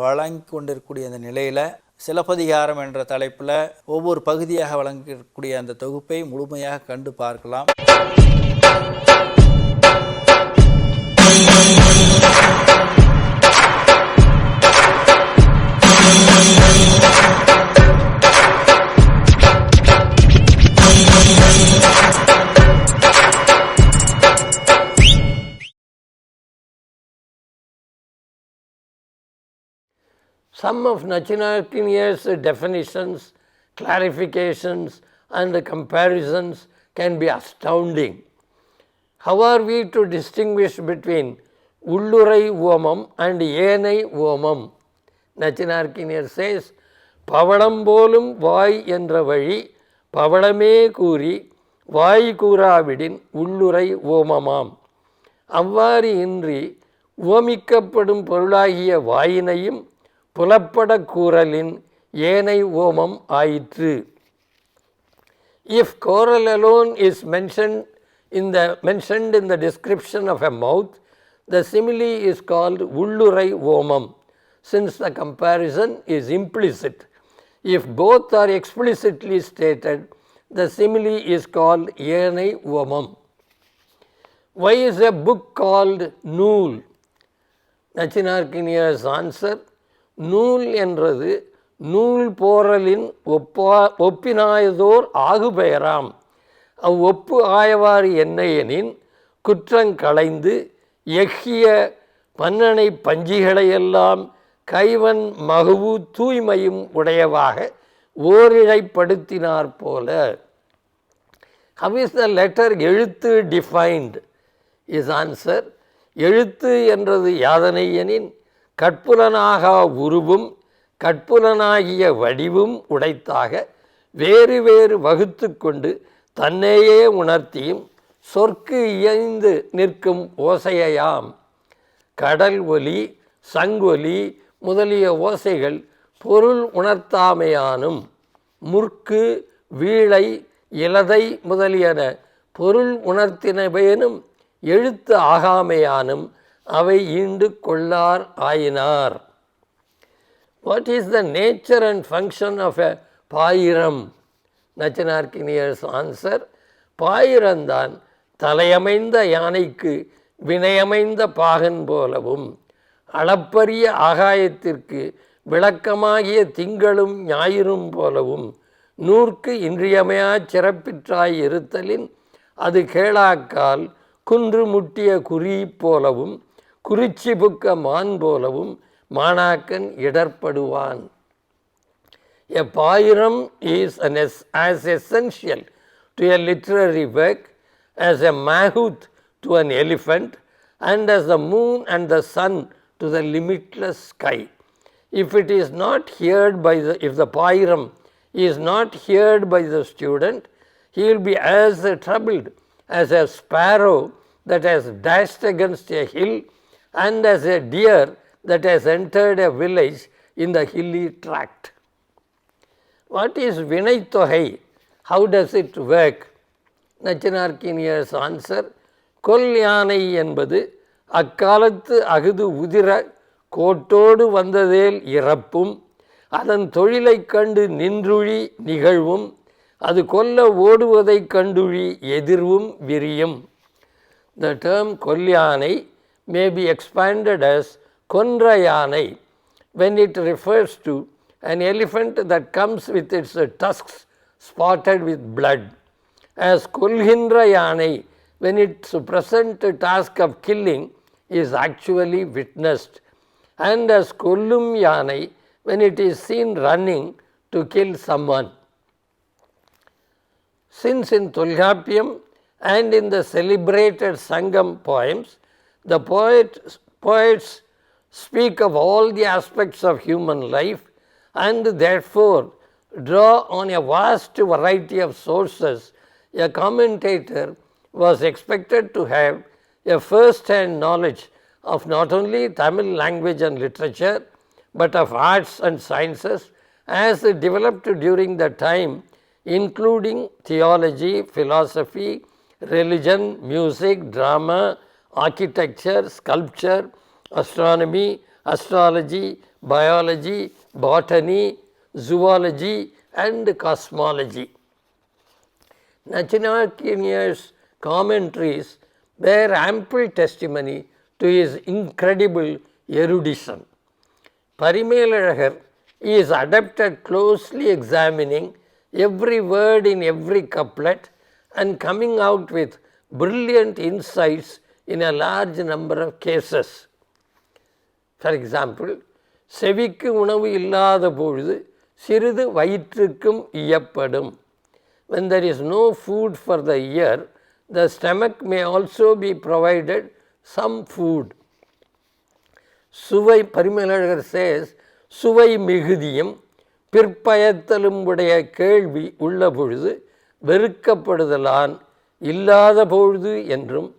வழங்கி கொண்டிருக்கக்கூடிய அந்த நிலையில் சிலப்பதிகாரம் என்ற தலைப்பில் ஒவ்வொரு பகுதியாக வழங்கக்கூடிய அந்த தொகுப்பை முழுமையாக கண்டு பார்க்கலாம். Some of Nachinarkinya's definitions, clarifications, and comparisons can be astounding. How are we to distinguish between Ullurai Omam and Yenai Omam? Nachinarkinyar says, பவளம் போலும் வாய் என்ற வழி பவளமே கூறி வாய் கூறாவிடின் உள்ளுரை ஓமமாம் அவ்வாறு இன்றி உவமிக்கப்படும் பொருளாகிய வாயினையும் புலப்பட கூறலின் ஏனை ஓமம் ஆயிற்று if coral alone is mentioned in the mentioned in the description of a mouth the simile is called ullurai omam since the comparison is implicit if both are explicitly stated the simile is called yenai omam why is a book called நூல் நச்சினார்கினியர்ஸ் answer நூல் என்றது நூல் போரலின் ஒப்பா ஒப்பினாயதோர் ஆகுபெயராம். அவ் ஆயவாறு என்ன எனின் குற்றங்களைந்து எஃகிய பன்னனை பஞ்சிகளையெல்லாம் கைவன் மகுவு தூய்மையும் உடையவாக ஓரிழைப்படுத்தினார் போல. How is the எழுத்து டிஃபைன்ட் இஸ் ஆன்சர் எழுத்து என்றது யாதனை எனின் கற்புலனாகா உருவும் கற்புலனாகிய வடிவும் உடைத்தாக வேறு வேறு வகுத்து கொண்டு தன்னையே உணர்த்தியும் சொற்கு இயைந்து நிற்கும் ஓசையாம் கடல் ஒலி சங்கொலி முதலிய ஓசைகள் பொருள் உணர்த்தாமையானும் முற்கு வீழை இலதை முதலியன பொருள் உணர்த்தினவேனும் எழுத்து ஆகாமையானும் அவை ஈண்டு கொள்ளார் ஆயினார். What is the nature and function of a பாயிரம்? நச்சனார்கினியர்ஸ் ஆன்சர் பாயிரம்தான் தலையமைந்த யானைக்கு வினையமைந்த பாகன் போலவும் அளப்பரிய ஆகாயத்திற்கு விளக்கமாகிய திங்களும் ஞாயிறும் போலவும் நூற்கு இன்றியமையா சிறப்பிற்றாய் இருத்தலின் அது கேளாக்கால் குன்று முட்டிய குறி போலவும் குறிச்சி புக்க மான் போலவும் மாணாக்கன் இடர்படுவான் A poem is an es- as essential to a literary work as a mahout to an elephant and as the moon and the sun to the limitless sky. If it is not heard by the, if the poem is not heard by the student, he will be as troubled as a sparrow that has dashed against a hill and as a deer that has entered a village in the hilly tract. What is Vinay Tohai? How does it work? Nachchinarkiniyar's answer கொல் யானை என்பது அக்காலத்து அகுது உதிர கோட்டோடு வந்ததேல் இறப்பும் அதன் தொழிலைக் கண்டு நின்றுழி நிகழ்வும் அது கொல்ல ஓடுவதைக் கண்டுழி எதிர்வும் விரியும் the term kolyanai may be expanded as kondrayanai when it refers to an elephant that comes with its tusks spotted with blood, as kulhindrayanai when its present task of killing is actually witnessed, and as kollumyanai when it is seen running to kill someone. Since in Tulhapyam and in the celebrated Sangam poems, the poet, poets speak of all the aspects of human life and therefore draw on a vast variety of sources, a commentator was expected to have a first hand knowledge of not only Tamil language and literature, but of arts and sciences as developed during the time, including theology, philosophy, religion, music, drama, architecture, sculpture, astronomy, astrology, biology, botany, zoology, and cosmology. Nachinakinya's commentaries bear ample testimony to his incredible erudition. Parimelagar is adept at closely examining every word in every couplet and coming out with brilliant insights in a large number of cases. For example செவிக்கு உணவு இல்லாத பொழுது சிறிது வயிற்றுக்கும் இயப்படும் when there is no food for the ear the stomach may also be provided some food சுவை Parimelazhagar chase சுவை மிகுதியும் பிற்பயத்தலும் உடைய கேள்வி உள்ள பொழுது வெறுக்கப்படுதலான் இல்லாத பொழுது என்றும்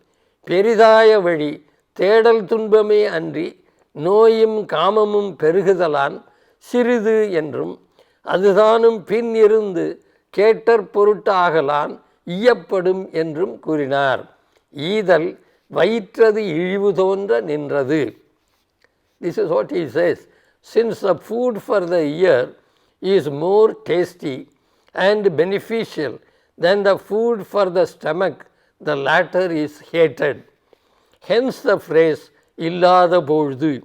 பெரிதாய வழி தேடல் துன்பமே அன்றி நோயும் காமமும் பெருகுதலான் சிறிது என்றும் அதுதானும் பின் இருந்து கேட்டற் பொருட்டாகலான் ஈயப்படும் என்றும் கூறினார். ஈதல் வயிற்றது இழிவு தோன்ற நின்றது. This is what he says since the food for the ear is more tasty and beneficial than the food for the stomach, the latter is hated. Hence the phrase illada bozdu.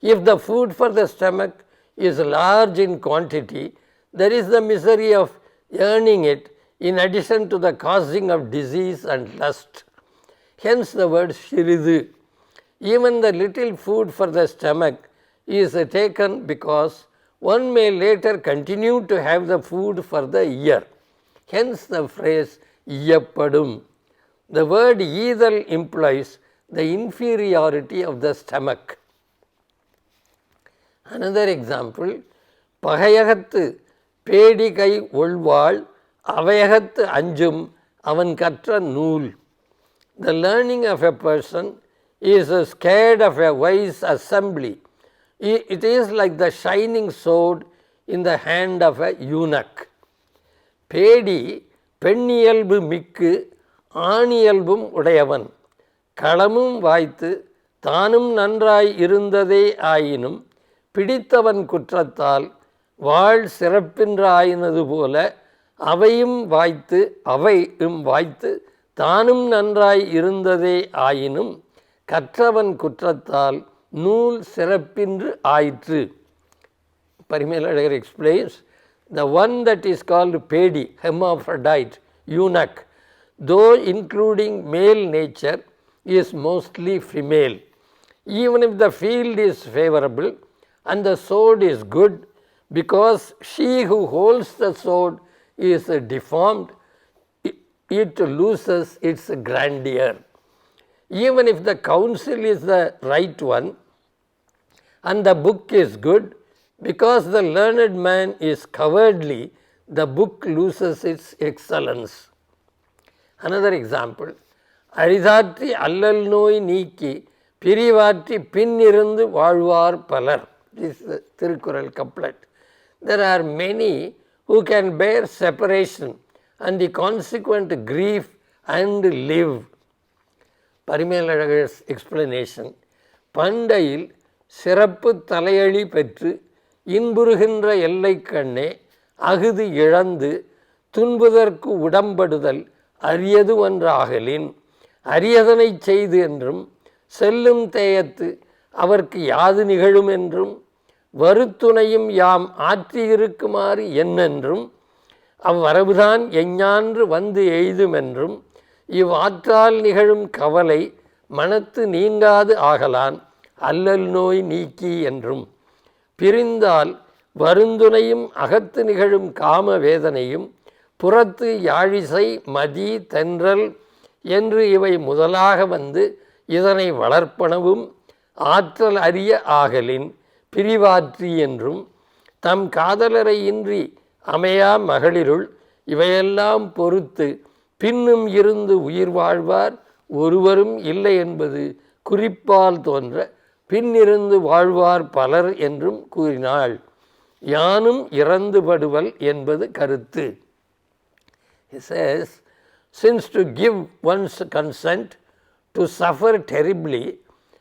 If the food for the stomach is large in quantity, there is the misery of earning it in addition to the causing of disease and lust. Hence the word shiridu. Even the little food for the stomach is taken because one may later continue to have the food for the year. Hence the phrase iyappadum. The word ஈதல் implies the inferiority of the stomach. Another example, பகையகத்து Bedi கை ஒள்வாள் அவையகத்து அஞ்சும் அவன் கற்ற நூல் The learning of a person is scared of a wise assembly. I- It is like the shining sword in the hand of a eunuch. Bedi பெண்ணியல்பு மிக்கு ஆணியல்பும் உடையவன். களமும் வாய்த்து தானும் நன்றாய் இருந்ததே ஆயினும் பிடித்தவன் குற்றத்தால் வாழ் சிறப்பின்றாயினது போல அவையும் வாய்த்து அவையும் வாய்த்து தானும் நன்றாய் இருந்ததே ஆயினும் கற்றவன் குற்றத்தால் நூல் சிறப்பின்று ஆயிற்று. Parimelazhagar explains the one that is called Pedi, hermaphrodite, eunuch, though including male nature, is mostly female. Even if the field is favorable and the sword is good, because she who holds the sword is deformed, it- loses its grandeur. Even if the counsel is the right one, and the book is good, because the learned man is cowardly, the book loses its excellence. Another example, அரிதாற்றி அல்லல் நோய் நீக்கி பிரிவாற்றி பின்னிருந்து வாழ்வார் பலர் this is Thirukkural couplet. There are many who can bear separation and the consequent grief and live. Parimelazhagar's explanation பண்டையில் சிறப்பு தலையழி பெற்று இன்புறுகின்ற எல்லை கண்ணே அகுது இழந்து துன்புதற்கு உடம்படுதல் அரியது ஒன்றாகலின். அரியதனை செய்து என்றும் செல்லும் தேயத்து அவர்க்கு யாது நிகழும் என்றும் வருத்துணையும் யாம் ஆற்றியிருக்குமாறு என்னென்றும் அவ்வரவுதான் எஞ்ஞான்று வந்து எய்துமென்றும் இவ்வாற்றால் நிகழும் கவலை மனத்து நீங்காது ஆகலான் அல்லல் நோய் நீக்கி என்றும். பிரிந்தால் வருந்துணையும் அகத்து நிகழும் காம வேதனையும் புறத்து யாழிசை மதி தென்றல் என்று இவை முதலாக வந்து இதனை வளர்ப்பனவும் ஆற்றல் அறிய ஆகலின் பிரிவாற்றி என்றும் தம் காதலரை இன்றி அமையா மகளிருள் இவையெல்லாம் பொறுத்து பின்னும் இருந்து உயிர் வாழ்வார் ஒருவரும் இல்லை என்பது குறிப்பால் தோன்ற பின்னிருந்து வாழ்வார் பலர் என்றும் கூறினாள் யானும் இறந்துபடுவல் என்பது கருத்து He says, since to give one's consent to suffer terribly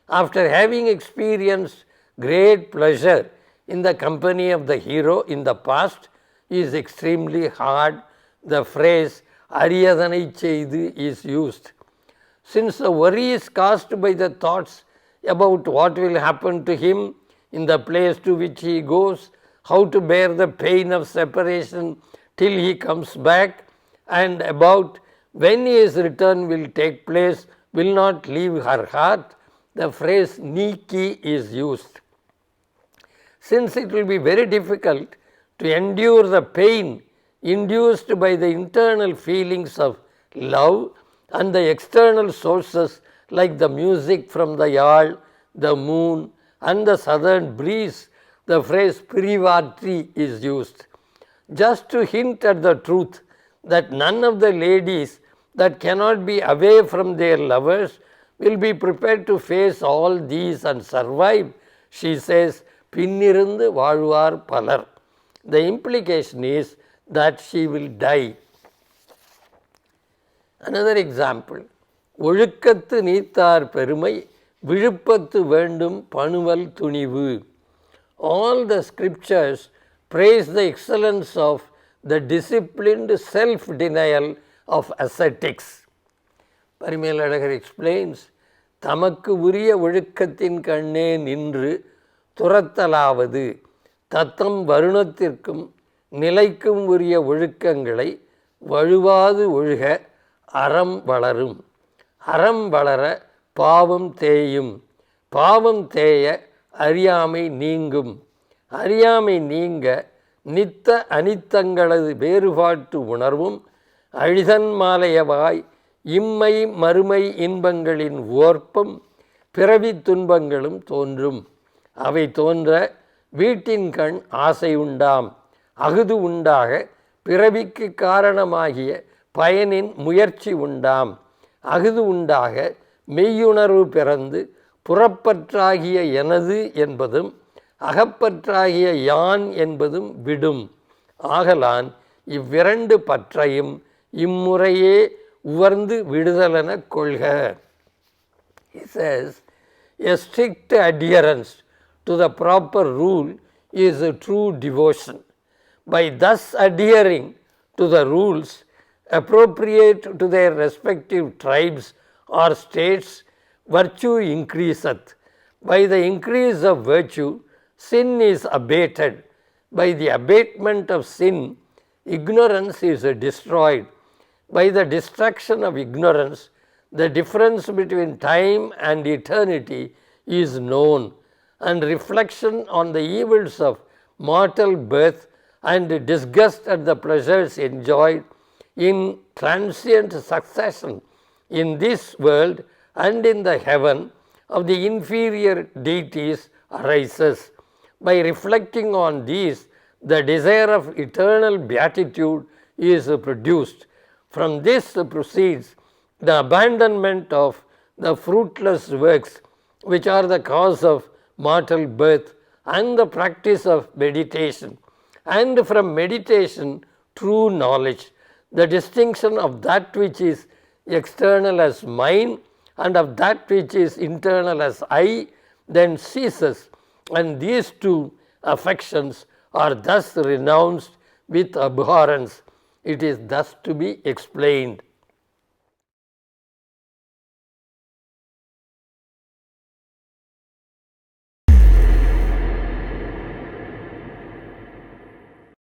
after having experienced great pleasure in the company of the hero in the past is extremely hard, the phrase Ariyadhanai Cheidu is used. Since the worry is caused by the thoughts about what will happen to him in the place to which he goes, how to bear the pain of separation till he comes back, and about when his return will take place will not leave her heart, the phrase Niki is used. Since it will be very difficult to endure the pain induced by the internal feelings of love and the external sources like the music from the yawl, the moon, and the southern breeze, the phrase Privatri is used. Just to hint at the truth that none of the ladies that cannot be away from their lovers will be prepared to face all these and survive, she says, பின்னிருந்து வாழ்வார் பலர். The implication is that she will die. Another example, ஒழுக்கத்து நீத்தார் பெருமை விழுப்பத்து வேண்டும் பணுவல் துணிவு. All the scriptures praise the excellence of the disciplined self denial of ascetics. Parimelazhagar explains தமக்கு உரிய ஒழுக்கத்தின் கண்ணே நின்று துரத்தலாவது தத்தம் வருணத்திற்கும் நிலைக்கும் உரிய ஒழுக்கங்களை வழுவாது ஒழுக அறம் வளரும் அறம் வளர பாவம் தேயும். பாவம் தேய அறியாமை நீங்கும். அறியாமை நீங்க நித்த அனித்தங்களது வேறுபாட்டு உணர்வும் அழிதன் மாலையவாய் இம்மை மறுமை இன்பங்களின் ஓர்ப்பும் பிறவி துன்பங்களும் தோன்றும். அவை தோன்ற வீட்டின் கண் ஆசை உண்டாம். அகுது உண்டாக பிறவிக்கு காரணமாகிய பயனின் முயற்சி உண்டாம். அகுது உண்டாக மெய்யுணர்வு பிறந்து புறப்பற்றாகிய எனது என்பதும் அகப்பற்றாகிய யான் என்பதும் விடும் ஆகலான் இவ்விரண்டு பற்றையும் இம்முறையே உவர்ந்து விடுதலென கொள்க is says, a strict adherence to the proper rule is a true devotion. By thus adhering to the rules appropriate to their respective tribes or states, virtue increaseth. By the increase of virtue, sin is abated. By the abatement of sin, ignorance is destroyed. By the destruction of ignorance, the difference between time and eternity is known, and reflection on the evils of mortal birth and disgust at the pleasures enjoyed in transient succession in this world and in the heaven of the inferior deities arises. By reflecting on these, the desire of eternal beatitude is produced. From this proceeds the abandonment of the fruitless works which are the cause of mortal birth and the practice of meditation. And from meditation, true knowledge, the distinction of that which is external as mine and of that which is internal as I then ceases, and these two affections are thus renounced with abhorrence. It is thus to be explained.